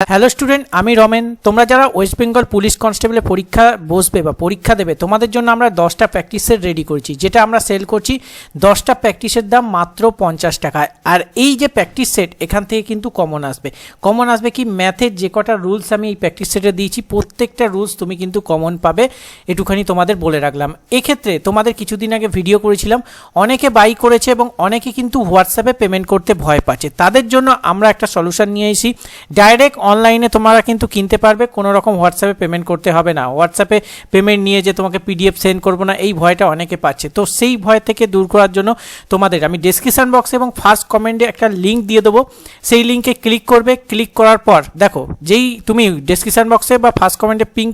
Hello student আমি রমেন। তোমরা যারা ওয়েস্ট বেঙ্গল পুলিশ কনস্টেবলের পরীক্ষা বসবে বা পরীক্ষা দেবে, তোমাদের জন্য আমরা দশটা প্র্যাকটিস সেট রেডি করছি, যেটা আমরা সেল করছি দশটা প্র্যাকটিসের দাম মাত্র পঞ্চাশ টাকায় আর এই যে প্র্যাকটিস সেট এখান থেকে কিন্তু কমন আসবে। কমন আসবে কি? ম্যাথের যে কটা রুলস আমি এই প্র্যাকটিস সেটে দিয়েছি, প্রত্যেকটা রুলস তুমি কিন্তু কমন পাবে। এটুখানি তোমাদের বলে রাখলাম। এক্ষেত্রে তোমাদের কিছুদিন আগে ভিডিও করেছিলাম, অনেকে বাই করেছে এবং অনেকে কিন্তু হোয়াটসঅ্যাপে পেমেন্ট করতে ভয় পাচ্ছে। তাদের জন্য আমরা একটা সলিউশন নিয়ে এসেছি। ডাইরেক্ট অনলাইনে তোমরা কিন্তু কিনতে পারবে কোনো রকম হোয়াটসঅ্যাপে পেমেন্ট করতে হবে না। হোয়াটসঅ্যাপে পেমেন্ট নিয়ে যে তোমাকে পিডিএফ সেন্ড করব না, এই ভয়টা অনেকে পাচ্ছে। তো সেই ভয় থেকে দূর করার জন্য তোমাদের, আমি ডেসক্রিপশন বক্সে এবং ফার্স্ট কমেন্টে একটা লিঙ্ক দিয়ে দেবো। সেই লিঙ্কে ক্লিক করবে ক্লিক করার পর, দেখো, যেই তুমি ডেসক্রিপশন বক্সে বা ফার্স্ট কমেন্টে পিঙ্ক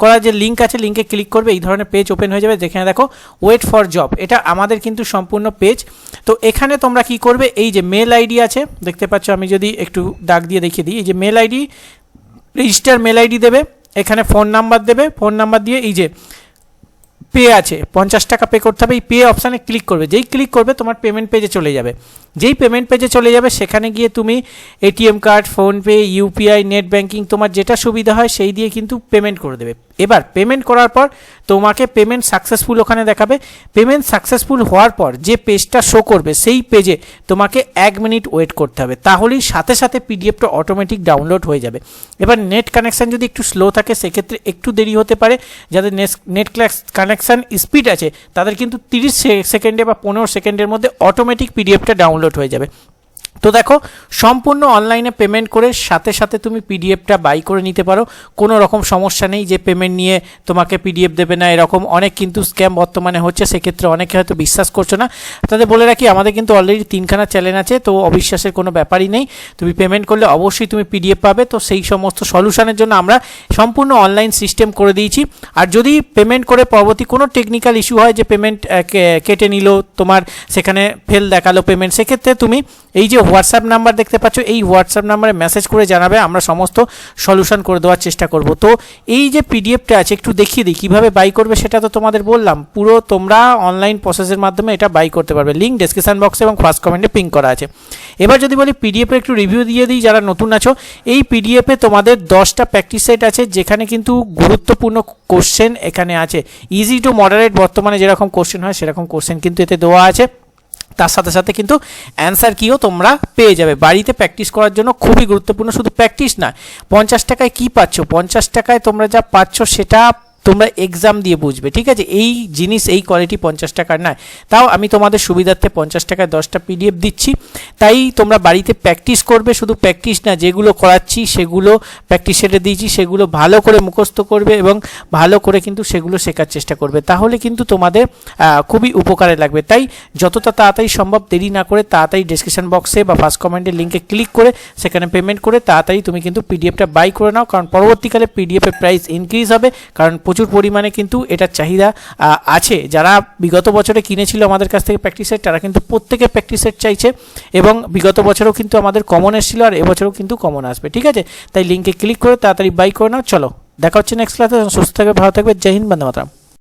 করার যে লিঙ্ক আছে লিঙ্কে ক্লিক করবে, এই ধরনের পেজ ওপেন হয়ে যাবে। যেখানে দেখো ওয়েট ফর জব এটা আমাদের কিন্তু সম্পূর্ণ পেজ তো এখানে তোমরা কি করবে, এই যে মেল আইডি আছে, দেখতে পাচ্ছ, আমি যদি একটু দাগ দিয়ে দেখিয়ে দিই, এই যে mail ID register mail ID দেবে এখানে ফোন নাম্বার দেবে ফোন নাম্বার দিয়ে এই যে পে আছে, পঞ্চাশ টাকা পে করতে হবে, এই পে অপশানে ক্লিক করবে। যেই ক্লিক করবে, তোমার পেমেন্ট পেজে চলে যাবে। যেই পেমেন্ট পেজে চলে যাবে, সেখানে গিয়ে তুমি ATM card PhonePe UPI net banking তোমার যেটা সুবিধা হয়, সেই দিয়ে কিন্তু পেমেন্ট করে দেবে। এবার পেমেন্ট করার পর তোমাকে পেমেন্ট সাকসেসফুল ওখানে দেখাবে। পেমেন্ট সাকসেসফুল হওয়ার পর যে পেজটা শো করবে, সেই পেজে তোমাকে এক মিনিট ওয়েট করতে হবে। তাহলেই সাথে সাথে পিডিএফটা অটোমেটিক ডাউনলোড হয়ে যাবে। এবার নেট কানেকশান যদি একটু স্লো থাকে, সেক্ষেত্রে একটু দেরি হতে পারে। যাদের নেট কানেকশান স্পিড আছে, তাদের কিন্তু তিরিশ সেকেন্ডে বা পনেরো সেকেন্ডের মধ্যে অটোমেটিক পিডিএফটা ডাউনলোড হয়ে যাবে। তো দেখো, সম্পূর্ণ অনলাইনে পেমেন্ট করে সাথে সাথে তুমি পিডিএফটা বাই করে নিতে পারো। কোনো রকম সমস্যা নেই যে পেমেন্ট নিয়ে তোমাকে পিডিএফ দেবে না, এরকম অনেক কিন্তু স্ক্যাম বর্তমানে হচ্ছে, সেক্ষেত্রে অনেকে হয়তো বিশ্বাস করছ না। তাদের বলে রাখি, আমাদের কিন্তু অলরেডি তিনখানা চ্যানেল আছে, তো অবিশ্বাসের কোনো ব্যাপারই নেই। তুমি পেমেন্ট করলে অবশ্যই তুমি পিডিএফ পাবে, তো সেই সমস্ত সলিউশনের জন্য আমরা সম্পূর্ণ অনলাইন সিস্টেম করে দিয়েছি। আর যদি পেমেন্ট করে পরবর্তী কোনো টেকনিক্যাল ইস্যু হয়, যে পেমেন্ট কেটে নিল, তোমার সেখানে ফেল দেখাল পেমেন্ট সেক্ষেত্রে তুমি এই যে হোয়াটসঅ্যাপ নাম্বার দেখতে পাচ্ছ, এই হোয়াটসঅ্যাপ নাম্বারে মেসেজ করে জানাবে, আমরা সমস্ত সলিউশন করে দেওয়ার চেষ্টা করব। তো এই যে পিডিএফটা আছে, একটু দেখিয়ে দিই, কীভাবে বাই করবে সেটা তো তোমাদের বললাম। পুরো তোমরা অনলাইন প্রসেসের মাধ্যমে এটা বাই করতে পারবে। লিঙ্ক ডেসক্রিপশন বক্সে এবং ফার্স্ট কমেন্টে পিং করা আছে। এবার যদি বলি পিডিএফের একটু রিভিউ দিয়ে দিই, যারা নতুন আছো, এই পিডিএফে তোমাদের দশটা প্র্যাকটিস সেট আছে, যেখানে কিন্তু গুরুত্বপূর্ণ কোশ্চেন এখানে আছে। ইজি টু মডারেট বর্তমানে যেরকম কোশ্চেন হয়, সেরকম কোশ্চেন কিন্তু এতে দেওয়া আছে। তার সাথে সাথে কিন্তু অ্যান্সার কিও তোমরা পেয়ে যাবে। বাড়িতে প্র্যাকটিস করার জন্য খুবই গুরুত্বপূর্ণ, শুধু প্র্যাকটিস না, পঞ্চাশ টাকায় কি পাচ্ছ? পঞ্চাশ টাকায় তোমরা যা পাচ্ছ সেটা তোমরা এক্সাম দিয়ে বুঝবে, ঠিক আছে? এই জিনিস, এই কোয়ালিটি পঞ্চাশ টাকার নয়। তাও আমি তোমাদের সুবিধার্থে পঞ্চাশ টাকায় দশটা পিডিএফ দিচ্ছি। তাই তোমরা বাড়িতে প্র্যাকটিস করবে, শুধু প্র্যাকটিস না, যেগুলো করাচ্ছি সেগুলো প্র্যাকটিস সেটে দিয়েছি, সেগুলো ভালো করে মুখস্থ করবে এবং ভালো করে কিন্তু সেগুলো শেখার চেষ্টা করবে। তাহলে কিন্তু তোমাদের খুবই উপকারে লাগবে। তাই যতটা তাড়াতাড়ি সম্ভব দেরি না করে তাড়াতাড়ি ডিসক্রিপশন বক্সে বা ফার্স্ট কমেন্টের লিঙ্কে ক্লিক করে সেখানে পেমেন্ট করে তাড়াতাড়ি তুমি কিন্তু পিডিএফটা বাই করে নাও। কারণ পরবর্তীকালে পিডিএফের প্রাইস ইনক্রিজ হবে। কারণ প্রচুর পরিমাণে কিন্তু এটার চাহিদা আছে। যারা বিগত বছরে কিনেছিল আমাদের কাছ থেকে প্র্যাকটিস সেট তারা কিন্তু প্রত্যেকে প্র্যাকটিস সেট চাইছে এবং বিগত বছরেও কিন্তু আমাদের কমন এসেছিল আর এবছরও কিন্তু কমন আসবে, ঠিক আছে? তাই লিঙ্কে ক্লিক করে তাড়াতাড়ি বাই করে নাও, চলো। দেখা হচ্ছে নেক্সট ক্লাসে সুস্থ থাকবে, ভালো থাকবে, জয় হিন্দ, বন্দে মাতরম।